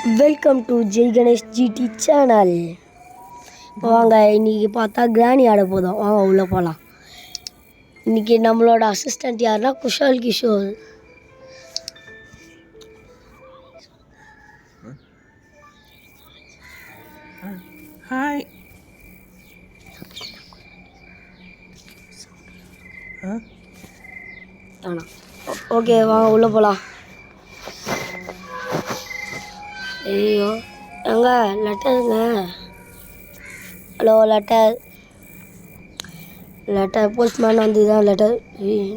Welcome to Jai Ganesh GD channel வாங்க இன்னைக்கு பார்த்தா கிராணி ஆட போதும். வாங்க உள்ளே போகலாம் இன்னைக்கு நம்மளோட அசிஸ்டன்ட் யாருன்னா குஷால் கிஷோர். ஹாய் ஓகே வாங்க உள்ளே போகலாம் ஐயோ எங்க? லெட்டருங்க. Hello letter. லெட்டர் போஸ்ட்மேன் வந்து தான் லெட்டர்.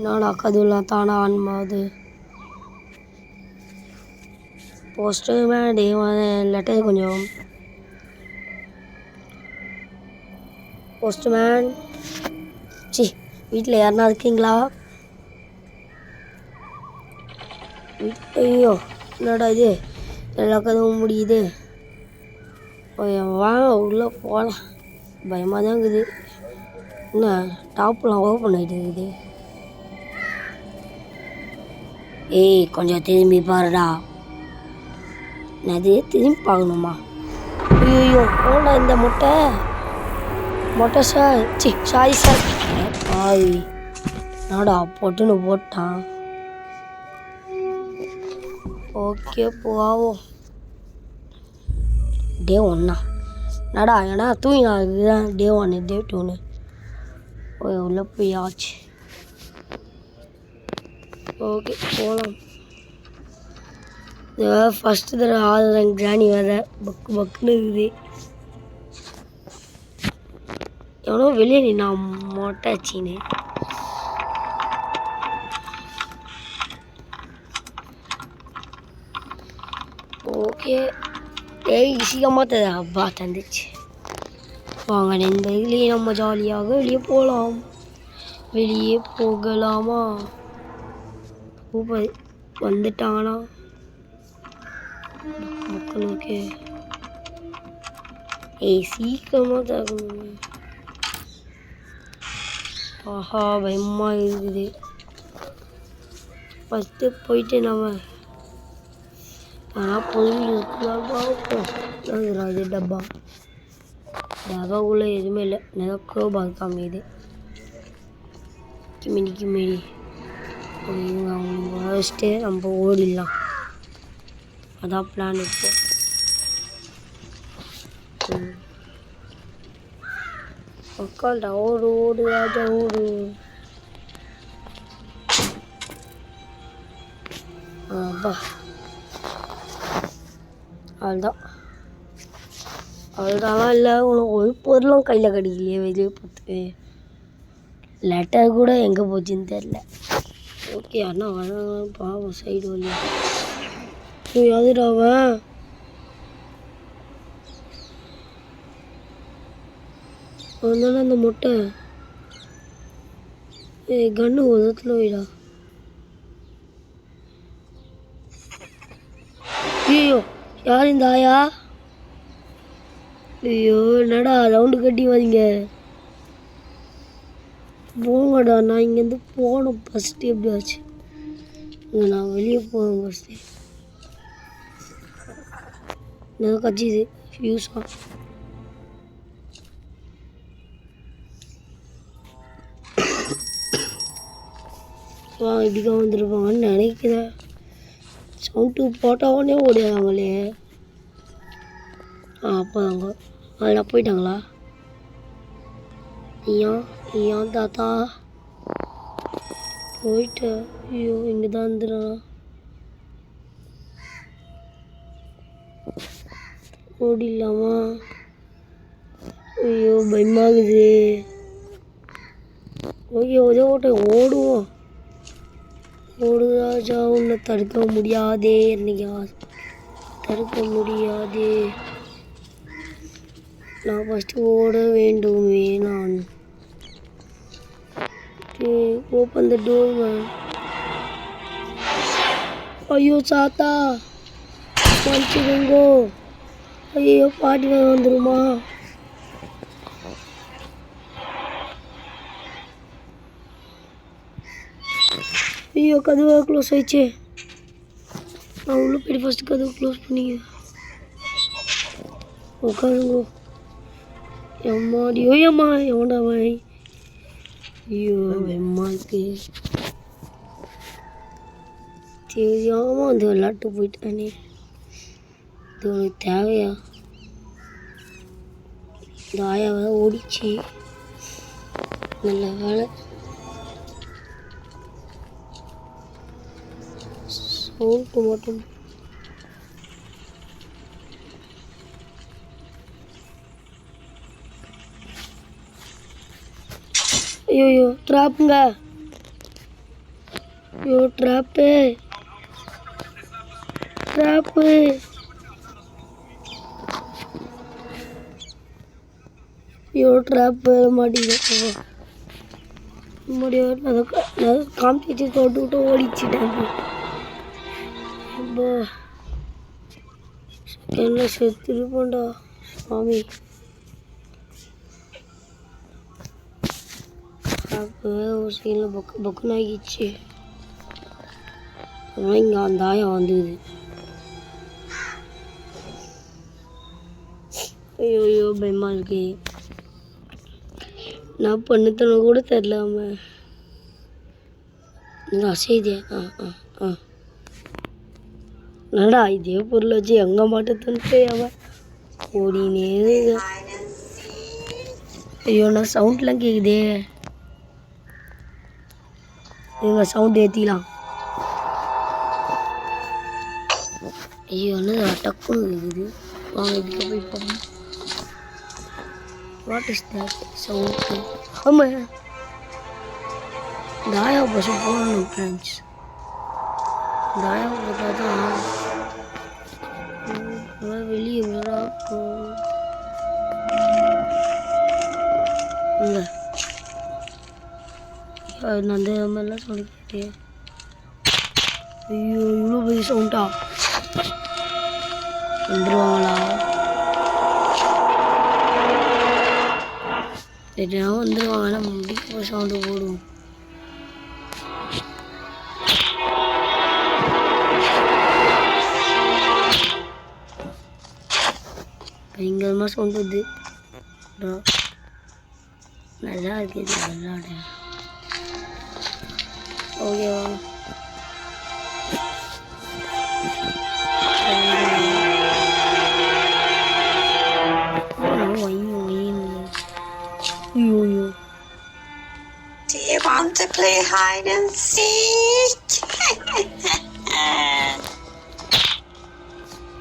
நானா கதுலாம் தானா ஆன்மாவது? போஸ்ட்மேன் டே லெட்டர் கொஞ்சம். போஸ்ட்மேன் சி வீட்டில் யாருனா இருக்கீங்களா? ஐயோ என்னடா இது? எல்லா கதவும் முடியுது. வாங்க உள்ளே போகலாம் பயமாக தான் இருக்குது. என்ன டாப்லாம் ஓப்பன் ஆகிட்டு இருக்குது. ஏய் கொஞ்சம் திரும்பி பாருடா. என்னது திரும்பி பார்க்கணுமா? ஐயோ போடா இந்த முட்டை. மொட்டை சார் சி சாரி சார் பாய் நாடா பொட்டுன்னு போட்டான். ஓகே போவோம். டே ஒன்னா நடா ஏன்னா தூங்கினா இதுதான் டே ஒன்று டே டூன்னு ஓ உள்ளே போய் ஆச்சு. ஓகே போகலாம் இது ஃபஸ்ட்டு தடவை ஆடுறேன் கிராணி வேறு. பக்கு பக்குன்னு இருக்குது. எவ்வளோ வெளியே நின்னா மொட்டாச்சின்னு ஓகே ஏய் சீக்கிரமாக தர அப்பா தந்துச்சு. வாங்க நண்பர்களே நம்ம ஜாலியாக வெளியே போகலாம் வெளியே போகலாமா? சூப்பர் வந்துட்டானா? மக்களுக்கு. ஏய் சீக்கிரமாக தரணும். ஆஹா பயமாக இருக்குது. ஃபஸ்ட்டு போயிட்டு நம்ம ஆனால் போய் இருக்கலாம் பார்ப்போம் என்னதுடா இது டப்பா டப்பாக்குள்ளே எதுவுமே இல்லை நிறைய க்ரோபால் காமிக்குது கிமிடி கிமிடி இவங்க அவங்க வச்சுட்டு நம்ம ஓடிடலாம் அதான் பிளான் இப்போ உட்காண்டா ஓடு ஓடு ராஜா ஓடு அப்பா அவ்வளோதான். அவ்வளோதான் இல்லை? உனக்கு ஒரு பொருளும் கையில் கிடைக்கலையே வெளியே பார்த்து லெட்டர் கூட எங்கே போச்சுன்னு தெரில ஓகே அண்ணா வராங்க பாவம் சைடு வழியா நீ அதுடா அதனால அந்த முட்டை? ஏய் கண்ணு உதத்தில் போயிடா ஐயோ யார் இந்த ஆயா? ஐயோ என்னடா ரவுண்டு கட்டி வரீங்க? போங்கடா நான் இங்கேருந்து போகணும் ஃபஸ்ட்டு எப்படியாச்சு. இங்கே நான் வெளியே போகணும் ஃபஸ்ட்டு என்ன கட்சிது ஃபியூஸா வா இப்படிக்கா வந்துருப்பாங்கன்னு நினைக்கிறேன். சவுண்டு போட்டவொடனே ஓடிடுறாங்களே. ஆ அப்போதாங்க அதில் போயிட்டாங்களா? ஐயா ஐயா தாத்தா? போயிட்டு ஐயோ இங்கே தான் வந்துடுறான் ஓடிடலாமா? ஐயோ பயமாகுது. ஓகே ஒரே ஓட்ட ஓடுவோம். ஓடு ராஜா உன்னை தடுக்க முடியாதே என்னையா தடுக்க முடியாதே? நான் ஃபஸ்ட்டு ஓட வேண்டுமே நான். ஓப்பன் த டோர் ஐயோ சாத்தா. மன்னிச்சுக்கோங்கோ. ஐயோ பாட்டி வந்துருமா? ஐயோ கதவை க்ளோஸ் ஆயிடுச்சு. நான் உள்ளே போய் ஃபஸ்ட்டு கதவு க்ளோஸ் பண்ணிக்க உட்காருங்க. எம்மாடி ஓயம்மா எவன்டா அவன்? ஐயோ எம்மா இருக்கு. தெரியாமல் வந்து விளாட்டு போயிட்டானே. இது உனக்கு தேவையா? இந்த ஆயாவை ஓடிச்சு. நல்ல வேலை. சவுண்டு மட்டும் ஐயோ ட்ராப்புங்க ஐயோ ட்ராப்பு ட்ராப்பு ஐயோ ட்ராப்பு மாட்டிக்கிட்டு முடியும் நான் நான் தொட்டு விட்டு ஓடிச்சுட்டேன் அப்பா என்ன செத்துருப்போண்டா சாமி அப்போ ஒரு சைடில் பொக்கு பொக்குன்னு ஆகிடுச்சு அப்புறம் இங்கே அந்த ஆயம் வந்துது ஐயோ ஐயோ பயமா இருக்கு. நான் பண்ணுத்தன கூட தெரில அவன் இந்த அசைதே ஆ ஆ ஆ. என்னடா இதே பொருள் வச்சு எங்கே மாட்டத்துன்ட்டு அவன்? ஓடினே இருக்கான். ஐயோ நான் சவுண்ட்லாம் கேட்குதே இவங்க சவுண்ட் ஏற்றிக்கலாம் ஐயோ என்ன டக்குன்னு இருக்குது. வாங்க இதுக்கு போய் பார்ப்போம் வாட் இஸ் தட் சவுண்டு ஆமாம் தாயா ஆயா பஸ் போகணும் ஃப்ரெண்ட்ஸ் தாயா பார்த்தா தான் வெளியே வரா நான் அந்த மாதிரிலாம் சொல்லிக்கிட்டேன் ஐயோ இவ்வளோ பெரிய சவுண்டா வந்துடுவாங்களா சரியா வந்துடுவாங்க நம்ம முடிக்க சவுண்டு போடுவோம். பயங்கரமாக சவுண்ட் வருது அப்புறம் நல்லா இருக்குது விளாட ஓகேவா ஐயோ ஐயோ Do you want to play hide and seek?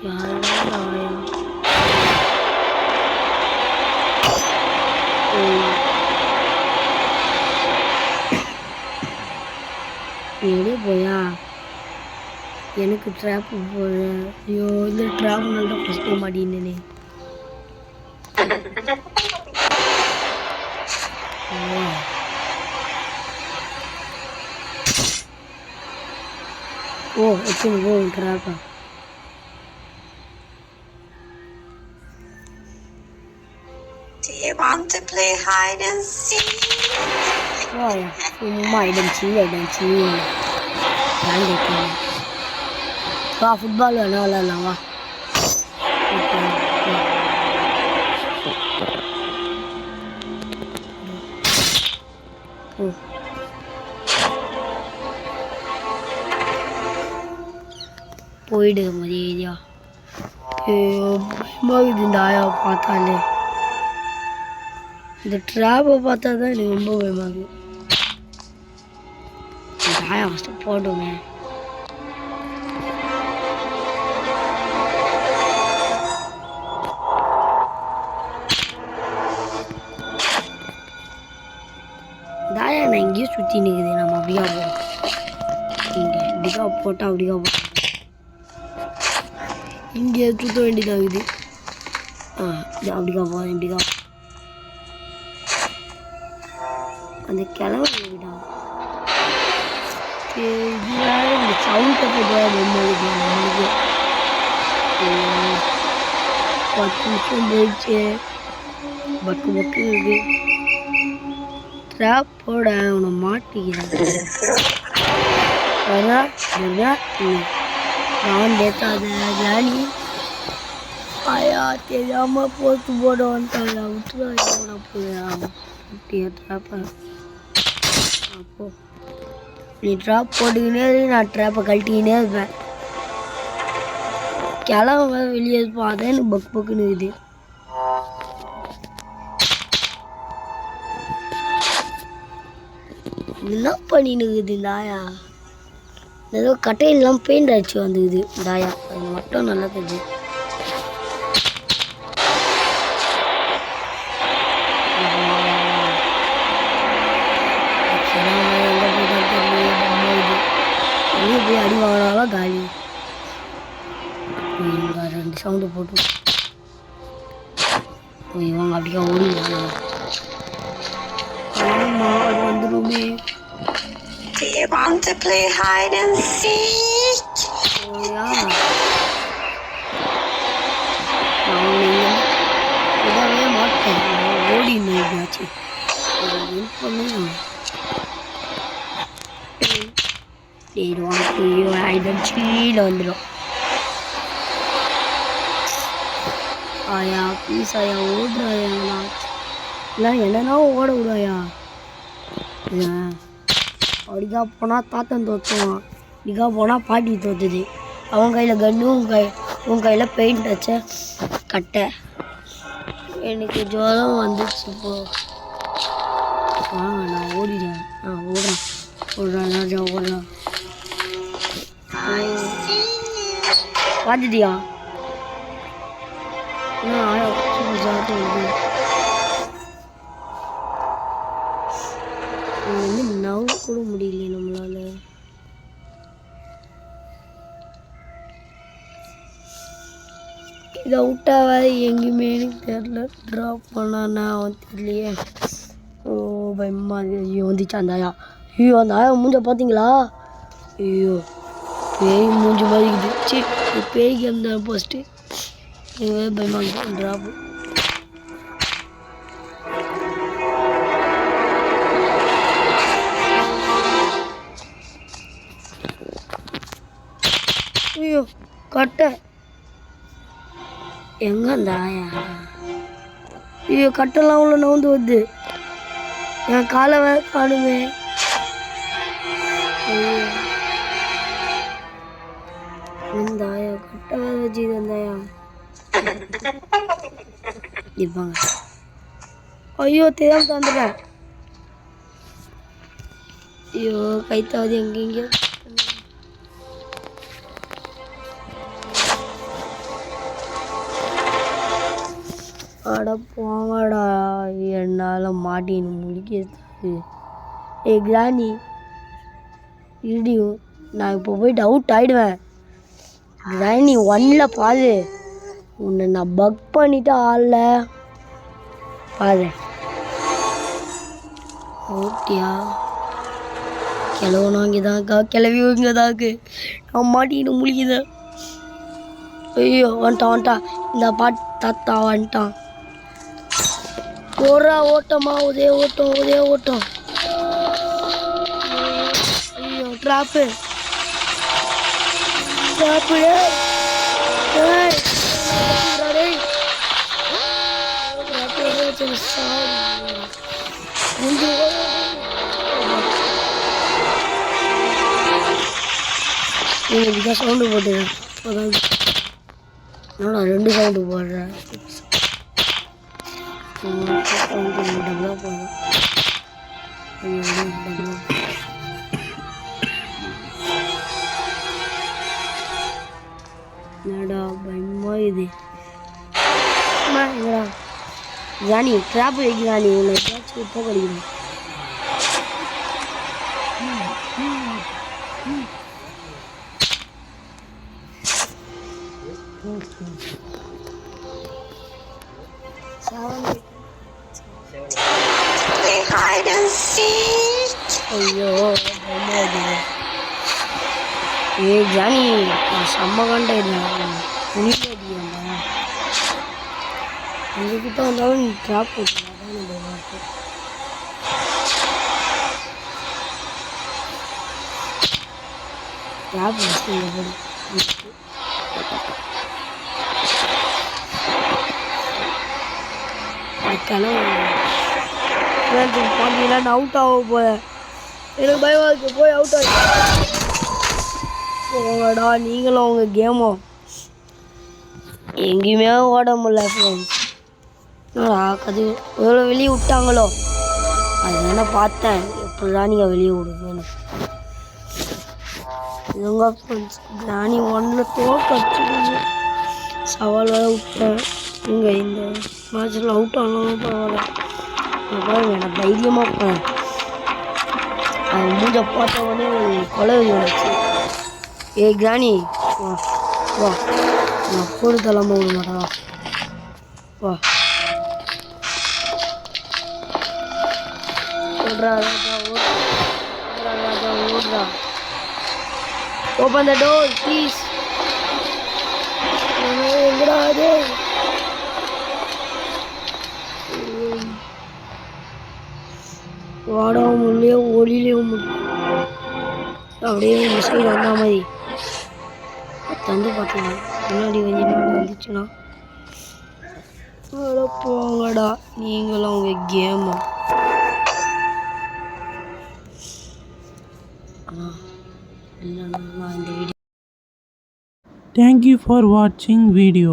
யாரடா ஆயா எடு போயா? எனக்கு ட்ராப்பு போட ஐயோ இந்த ட்ராப்னால தான் ஃபஸ்ட் டைம் மாட்டினேனே ஓ வச்சுன்னு போ ட்ராப்பா Do you want to play hide and seek? வாயா சும்மா இடம் இடம் விளாண்டு வா ஃபுட்பால் வேணா விளாட்லாம் வா Okay, வா. ஓ போயிடு மதியா ஐயோ பயமாகுது இந்த ஆயா பார்த்தாலே இந்த ட்ராப்பை பார்த்தா தான் எனக்கு ரொம்ப பயமாகுது போடுவேன் ஃபஸ்ட்டு நான் எங்கேயோ சுற்றி நிற்குது நம்ம அப்படியா போகிறோம் இங்கே இப்படிக்கா போட்டால் அப்படிக்கா போட்டோம் இங்கே சுற்ற வேண்டியதாகுது ஆ இது அப்படிக்கா போகிறேன் இப்படிக்கா அந்த கிழமை விடா இது வேற இந்த சவுண்டை போட்டு நம்மளுக்கு. நம்மளுக்கு பத்து நிமிஷம் போயிடுச்சு. பக்கு பக்கு இருக்கு. ட்ராப் போட உன்னை மாட்டிக்கிறேன். வரா நான் பேசாத ஜாலி. ஆயா தெரியாம போட்டு போட வந்துட்டாயா விட்டுறாயா போய் போயா அப்போ நீ ட்ராப் போட்டுக்கினே நான் ட்ராப்பை கழட்டிக்கினே இருப்பேன். கிளம்ப வெளியே இருப்பான் அதான் எனக்கு பக் பக்குன்னு இருக்குது என்ன பண்ணின்னு இருக்குது இந்த ஏதோ கட்டையெல்லாம் பெயிண்ட் அடிச்சு வந்துக்குது தாயா. அது மட்டும் நல்லா தெரிஞ்சு போய் அடி வாங்கினாலும் காலி. ரெண்டு சவுண்டு போட்டு. இவங்க அப்படியே ஓடிடுவாங்க. ஆமா அது வந்துருமே. Do you want to play hide and seek? ஓயா நான் உன்னை விடவே மாட்டேன். நான் ஓடினேன் எப்படியாச்சும் ஹெல்ப் டேய் வாங்க கீழே சீல வந்துடும். ஆயா ப்ளீஸ் ஆயா ஓடுறாயா இல்லை என்னன்னா ஓட விடாயா அப்படிக்கா போனால் தாத்தன் தோற்றுவான் இப்படிக்கா போனால் பாட்டி தோத்துது. அவன் கையில் கன்று உன் கை உன் கையில் பெயிண்ட் வச்ச கட்டை. எனக்கு ஜுரம் வந்துச்சு இப்போ ஆ நான் ஓடிடுறேன் நான் ஓடுறேன். ஓடுறேன் ராஜா ஓடுறேன். I see you. பார்த்துட்டியா என்ன ஆயா சூப்பர் வந்து நவ் கூட முடியலையே நம்மளால. இதை விட்டா வேற எங்கேயுமே எனக்கு தெரில ட்ராப் பண்ணானா அவன் தெரியலையே. ஓ பயமா ஐயோ வந்துச்சு அந்த ஆயா. ஐயோ அந்த ஆயா மூஞ்ச பார்த்தீங்களா ஐயோ. பேய் மூஞ்சி மாதிரி இருக்குது. சி இது பேய்க்கு அந்த ஃபஸ்ட்டு இதுவே பயமாக ட்ராப்பு ஐயோ கட்டை. எங்க அந்த ஐயோ கட்டெல்லாம் உள்ள நவுந்து வருது. என் காலை வேற காணுமே. ஐயோ. கட்டை வேற வச்சுது அந்த ஆயா இருப்பாங்க ஐயோ தெரியாம தந்துட்டேன் ஐயோ கைத்தாவது எங்கெங்கயோ அட போங்கடா என்னால் மாட்டின்னு முடிக்கிறது ஏ கிராணி இடியும் நான் இப்போ போயிட்டு அவுட் ஆயிடுவேன் நீ ஒன்னில் பாரு. உன்னை நான் பக் பண்ணிட்டு ஆள்ல. பாரு. ஓட்டியா? கிளவனும் அங்கே தான்க்கா கிளவியும் இங்கே தாக்கு நான் மாட்டிக்கிட்டு முழிக்குதேன் ஐயோ வந்துட்டான் வந்துட்டான். இந்த பாட் தாத்தா வந்துட்டான். ஒரு ஓட்டமா ஒரே ஓட்டம் ஒரே ஓட்டம். ஐயோ ட்ராப்பு ட்ராப்பு நீங்கள் சவுண்டு போட்டுங்க என்னடா ரெண்டு சவுண்டு போடுறேன் சவுண்டு என்னடா பயமா இது அம்மா, இங்கடா ஜானி ட்ராப் வைக்கிறானி உன்னை எப்பயாச்சும் இப்போ கிடைக்கணும் சாவந்தி Play hide and seek. ஐயோ பயமா இருக்குது ஏய் ஜானி நான் செம்ம கண்டாயிடுறேன் துணிக்கு அடிக்கிறேன் உங்ககிட்ட வந்தாலும் நீ ட்ராப் போட்டுருந்தா தான் நம்ம ட்ராப் பாண்டியெல்லாம் நான் அவுட் ஆக போய் எனக்கு பயமாக இருக்கு. போய் அவுட் ஆகி போங்கடா நீங்களும் உங்கள் கேமோ எங்கேயுமே ஓட முடியல ஃப்ரெண்ட்ஸ் கது? எவ்வளோ வெளியே விட்டாங்களோ? அது என்ன பார்த்தேன். எப்படிதான் நீங்கள் வெளியே விடுங்கன்னு இதுங்க ஃப்ரெண்ட்ஸ் கிராணி ஒன்றில் தோக்கடிச்சிடுங்க சவால் வேற விட்டேன். இங்கே இந்த மேட்சில் அவுட் ஆனாலும் பரவாயில்ல. நான் பாருங்க நான் தைரியமாக போனேன் அது மூஞ்ச பார்த்த உடனே கொலை வந்துச்சு ஏய் கிராணி. வா வா. நான் போடு தலாம விட மாட்டேன் வா. ஓடுறா ராஜா ஓடுறா ராஜா ஓடுறா. ஓப்பன் த டோர் ப்ளீஸ் எங்கடா அது வாடவும் முடியல ஒளியிலையும் முடியல அப்படியே இந்த சைடு வந்த மாதிரி. தந்து பார்த்தீங்கன்னா முன்னாடி கொஞ்ச வந்துச்சுன்னா. போங்கடா. நீங்களும் உங்க கேமா Thank you for watching video.